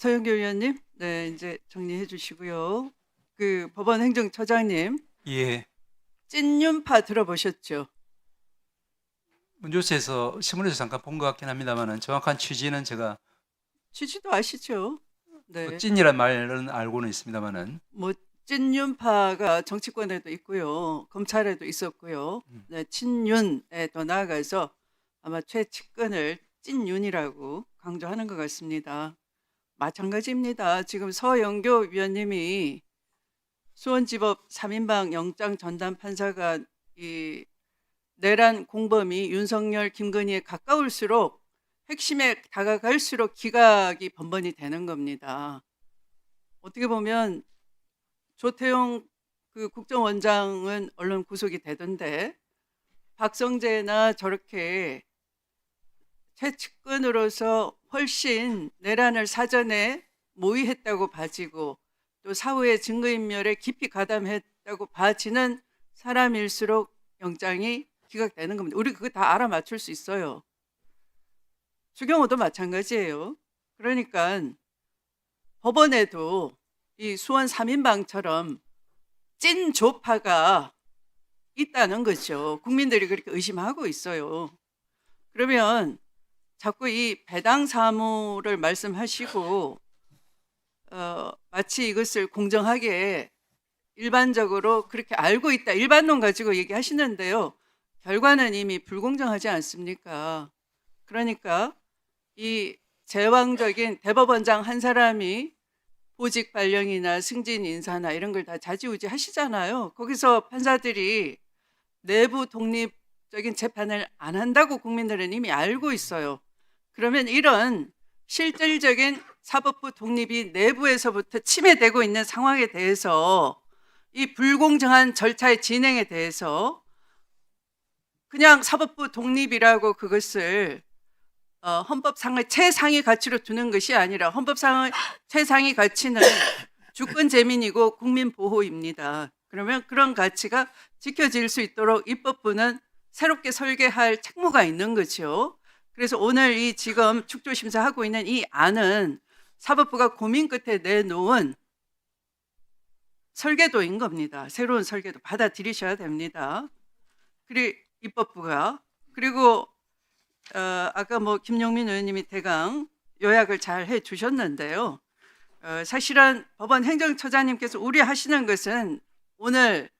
서영교 의원님, 네 이제 정리해 주시고요. 그 법원 행정처장님, 예, 찐윤파 들어보셨죠? 뉴스에서 신문에서 잠깐 본 것 같긴 합니다만은 정확한 취지는 제가 취지도 아시죠? 네, 뭐 찐이란 말은 알고는 있습니다만은 뭐 찐윤파가 정치권에도 있고요, 검찰에도 있었고요. 음. 네, 친윤에 더 나아가서 아마 최측근을 찐윤이라고 강조하는 것 같습니다. 마찬가지입니다. 지금 서영교 위원님이 수원지법 3인방 영장 전담 판사가 이 내란 공범이 윤석열, 김건희에 가까울수록 핵심에 다가갈수록 기각이 번번이 되는 겁니다. 어떻게 보면 조태용 그 국정원장은 언론 구속이 되던데 박성재나 저렇게 최측근으로서 훨씬 내란을 사전에 모의했다고 봐지고 또 사후에 증거인멸에 깊이 가담했다고 봐지는 사람일수록 영장이 기각되는 겁니다. 우리 그거 다 알아맞힐 수 있어요. 주경호도 마찬가지예요. 그러니까 법원에도 이 수원 3인방처럼 찐 조파가 있다는 거죠. 국민들이 그렇게 의심하고 있어요. 그러면 자꾸 이 배당 사무를 말씀하시고 어, 마치 이것을 공정하게 일반적으로 그렇게 알고 있다 일반론 가지고 얘기하시는데요. 결과는 이미 불공정하지 않습니까? 그러니까 이 제왕적인 대법원장 한 사람이 보직 발령이나 승진 인사나 이런 걸 다 자지우지 하시잖아요. 거기서 판사들이 내부 독립적인 재판을 안 한다고 국민들은 이미 알고 있어요. 그러면 이런 실질적인 사법부 독립이 내부에서부터 침해되고 있는 상황에 대해서 이 불공정한 절차의 진행에 대해서 그냥 사법부 독립이라고 그것을 어, 헌법상의 최상위 가치로 두는 것이 아니라 헌법상의 최상위 가치는 주권 재민이고 국민 보호입니다. 그러면 그런 가치가 지켜질 수 있도록 입법부는 새롭게 설계할 책무가 있는 거죠. 그래서 오늘 이 지금 축조심사 하고 있는 이 안은 사법부가 고민 끝에 내놓은 설계도인 겁니다. 새로운 설계도 받아들이셔야 됩니다. 그리고 입법부가 그리고 어, 아까 뭐 김용민 의원님이 대강 요약을 잘 해 주셨는데요. 어, 사실은 법원 행정처장님께서 우려하시는 것은 오늘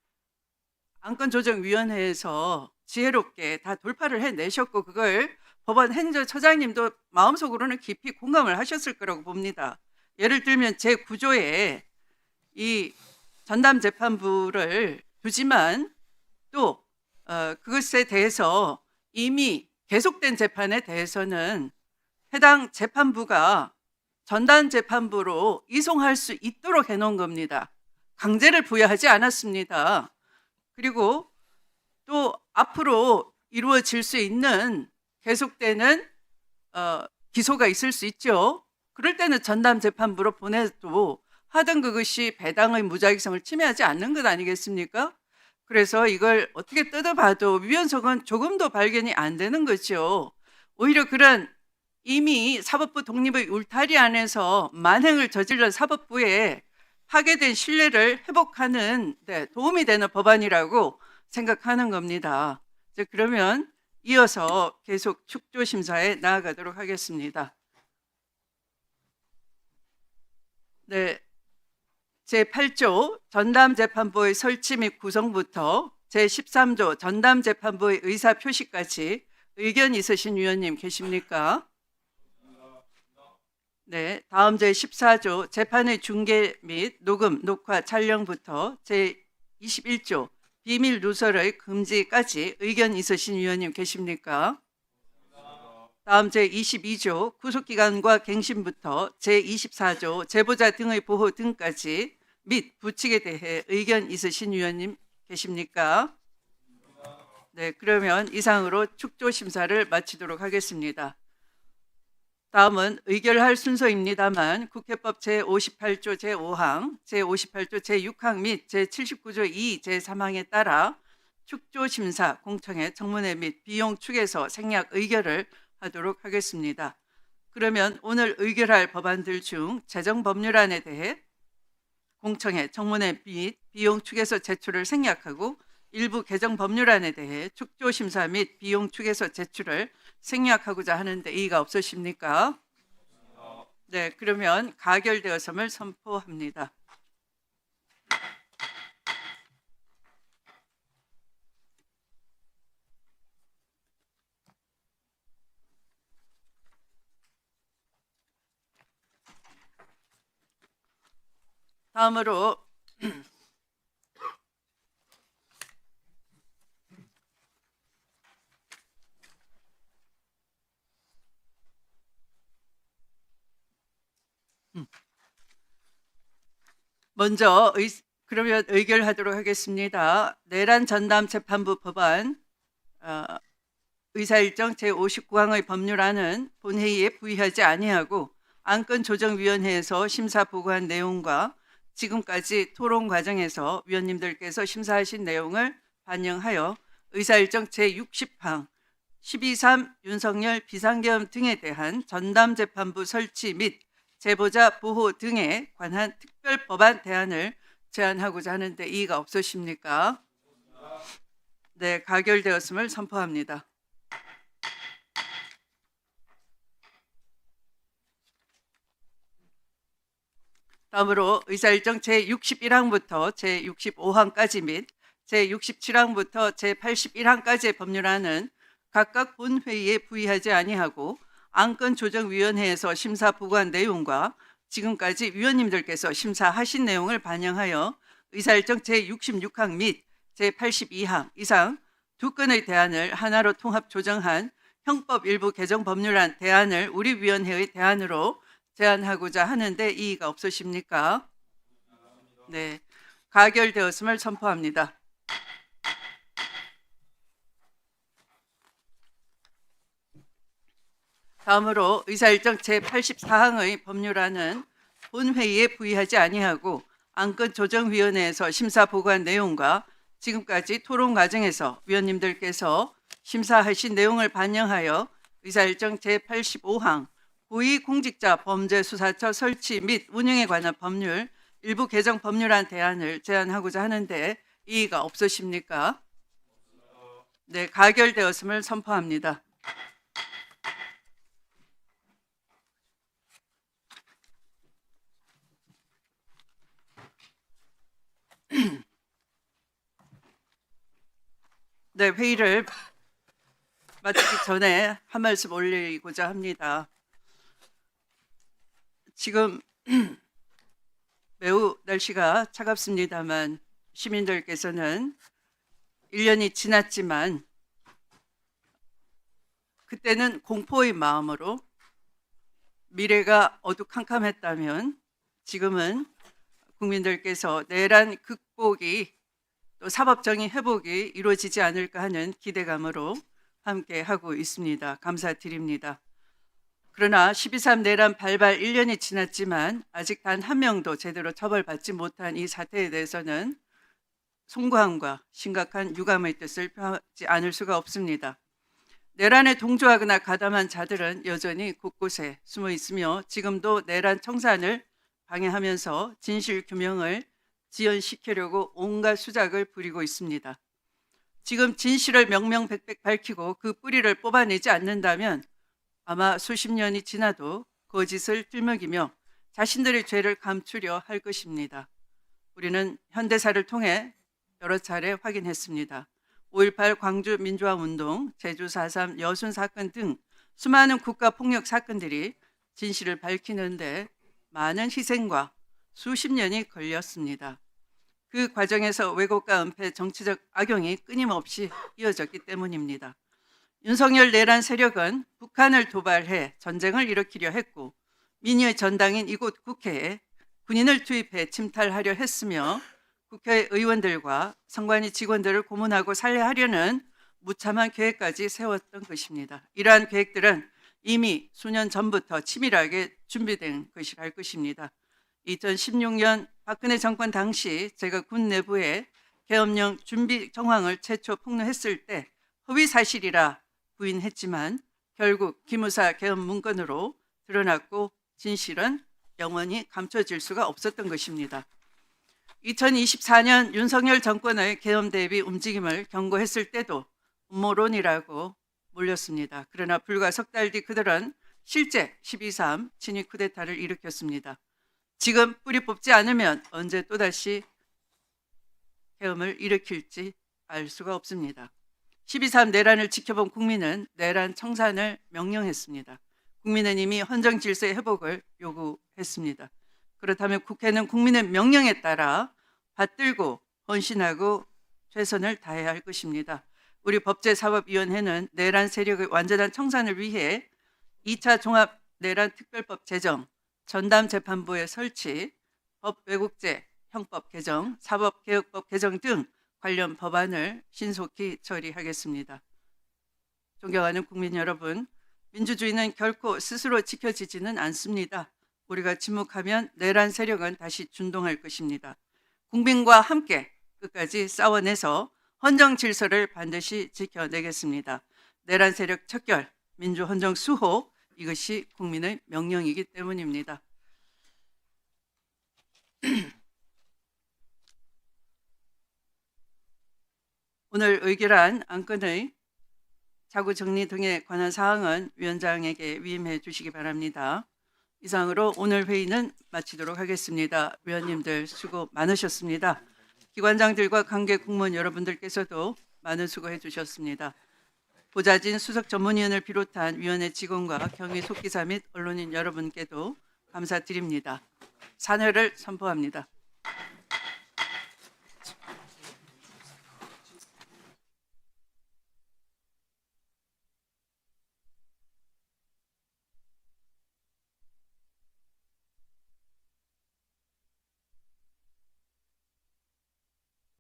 안건조정위원회에서 지혜롭게 다 돌파를 해내셨고 그걸 법원 행정처장님도 마음속으로는 깊이 공감을 하셨을 거라고 봅니다. 예를 들면 제 구조에 이 전담 재판부를 두지만 또 어, 그것에 대해서 이미 계속된 재판에 대해서는 해당 재판부가 전담 재판부로 이송할 수 있도록 해놓은 겁니다. 강제를 부여하지 않았습니다. 그리고 또 앞으로 이루어질 수 있는 계속되는 어, 기소가 있을 수 있죠. 그럴 때는 전담 재판부로 보내도 하던 그것이 배당의 무작위성을 침해하지 않는 것 아니겠습니까? 그래서 이걸 어떻게 뜯어봐도 위헌석은 조금도 발견이 안 되는 거죠. 오히려 그런 이미 사법부 독립의 울타리 안에서 만행을 저질러 사법부에 파괴된 신뢰를 회복하는 데 도움이 되는 법안이라고 생각하는 겁니다. 그러면 이어서 계속 축조 심사에 나아가도록 하겠습니다. 네. 제8조 전담재판부의 설치 및 구성부터 제13조 전담재판부의 의사 표시까지 의견 있으신 위원님 계십니까? 네, 다음 제14조 재판의 중계 및 녹음, 녹화, 촬영부터 제21조 비밀 누설의 금지까지 의견 있으신 위원님 계십니까? 다음 제22조 구속기간과 갱신부터 제24조 제보자 등의 보호 등까지 및 부칙에 대해 의견 있으신 위원님 계십니까? 네, 그러면 이상으로 축조 심사를 마치도록 하겠습니다. 다음은 의결할 순서입니다만 국회법 제58조 제5항, 제58조 제6항 및 제79조 2, 제3항에 따라 축조 심사 공청회 청문회 및 비용 축에서 생략 의결을 하도록 하겠습니다. 그러면 오늘 의결할 법안들 중 재정 법률안에 대해 공청회 청문회 및 비용 축에서 제출을 생략하고 일부 개정 법률안에 대해 축조 심사 및 비용 축에서 제출을 생략하고자 하는데 이의가 없으십니까? 네, 그러면 가결되었음을 선포합니다. 다음으로 먼저 의, 그러면 의결하도록 하겠습니다. 내란 전담 재판부 법안 어, 의사일정 제59항의 법률안은 본회의에 부의하지 아니하고 안건 조정위원회에서 심사 보고한 내용과 지금까지 토론 과정에서 위원님들께서 심사하신 내용을 반영하여 의사일정 제60항 12.3 윤석열 비상계엄 등에 대한 전담 재판부 설치 및 제보자 보호 등에 관한 특 별 법안 대안을 제안하고자 하는데 이의가 없으십니까? 네, 가결되었음을 선포합니다. 다음으로 의사일정 제61항부터 제65항까지 및 제67항부터 제81항까지의 법률안은 각각 본회의에 부의하지 아니하고 안건조정위원회에서 심사 보고한 내용과 지금까지 위원님들께서 심사하신 내용을 반영하여 의사일정 제66항 및 제82항 이상 두 건의 대안을 하나로 통합 조정한 형법 일부 개정 법률안 대안을 우리 위원회의 대안으로 제안하고자 하는데 이의가 없으십니까? 네, 가결되었음을 선포합니다. 다음으로 의사일정 제84항의 법률안은 본회의에 부의하지 아니하고 안건 조정위원회에서 심사 보고한 내용과 지금까지 토론 과정에서 위원님들께서 심사하신 내용을 반영하여 의사일정 제85항 고위공직자 범죄수사처 설치 및 운영에 관한 법률 일부 개정 법률안 대안을 제안하고자 하는데 이의가 없으십니까? 네, 가결되었음을 선포합니다. 네, 회의를 마치기 전에 한 말씀 올리고자 합니다. 지금 매우 날씨가 차갑습니다만 시민들께서는 1년이 지났지만 그때는 공포의 마음으로 미래가 어두캄캄했다면 지금은 국민들께서 내란 극복이 또 사법정의 회복이 이루어지지 않을까 하는 기대감으로 함께 하고 있습니다. 감사드립니다. 그러나 12.3 내란 발발 1년이 지났지만 아직 단 한 명도 제대로 처벌받지 못한 이 사태에 대해서는 송구함과 심각한 유감의 뜻을 표하지 않을 수가 없습니다. 내란에 동조하거나 가담한 자들은 여전히 곳곳에 숨어 있으며 지금도 내란 청산을 방해하면서 진실 규명을 지연시키려고 온갖 수작을 부리고 있습니다. 지금 진실을 명명백백 밝히고 그 뿌리를 뽑아내지 않는다면 아마 수십 년이 지나도 거짓을 뜰먹이며 자신들의 죄를 감추려 할 것입니다. 우리는 현대사를 통해 여러 차례 확인했습니다. 5.18 광주 민주화 운동, 제주 4.3 여순 사건 등 수많은 국가 폭력 사건들이 진실을 밝히는데 많은 희생과 수십 년이 걸렸습니다. 그 과정에서 왜곡과 은폐, 정치적 악용이 끊임없이 이어졌기 때문입니다. 윤석열 내란 세력은 북한을 도발해 전쟁을 일으키려 했고 민의의 전당인 이곳 국회에 군인을 투입해 침탈하려 했으며 국회 의원들과 선관위 직원들을 고문하고 살해하려는 무참한 계획까지 세웠던 것입니다. 이러한 계획들은 이미 수년 전부터 치밀하게 준비된 것이랄 것입니다. 2016년 박근혜 정권 당시 제가 군 내부에 계엄령 준비 정황을 최초 폭로했을 때 허위 사실이라 부인했지만 결국 기무사 계엄 문건으로 드러났고 진실은 영원히 감춰질 수가 없었던 것입니다. 2024년 윤석열 정권의 계엄 대비 움직임을 경고했을 때도 음모론이라고 몰렸습니다. 그러나 불과 석 달 뒤 그들은 실제 12.3 친위 쿠데타를 일으켰습니다. 지금 뿌리 뽑지 않으면 언제 또다시 계엄을 일으킬지 알 수가 없습니다. 12.3 내란을 지켜본 국민은 내란 청산을 명령했습니다. 국민은 이미 헌정 질서의 회복을 요구했습니다. 그렇다면 국회는 국민의 명령에 따라 받들고 헌신하고 최선을 다해야 할 것입니다. 우리 법제사법위원회는 내란 세력의 완전한 청산을 위해 2차 종합 내란 특별법 제정, 전담 재판부의 설치, 법 왜곡죄 형법 개정, 사법 개혁법 개정 등 관련 법안을 신속히 처리하겠습니다. 존경하는 국민 여러분, 민주주의는 결코 스스로 지켜지지는 않습니다. 우리가 침묵하면 내란 세력은 다시 준동할 것입니다. 국민과 함께 끝까지 싸워내서 헌정 질서를 반드시 지켜내겠습니다. 내란 세력 척결, 민주 헌정 수호 이것이 국민의 명령이기 때문입니다. 오늘 의결한 안건의 자구 정리 등에 관한 사항은 위원장에게 위임해 주시기 바랍니다. 이상으로 오늘 회의는 마치도록 하겠습니다. 위원님들 수고 많으셨습니다. 기관장들과 관계 공무원 여러분들께서도 많은 수고해 주셨습니다. 보좌진 수석 전문위원을 비롯한 위원회 직원과 경위 속기사 및 언론인 여러분께도 감사드립니다. 산회를 선포합니다.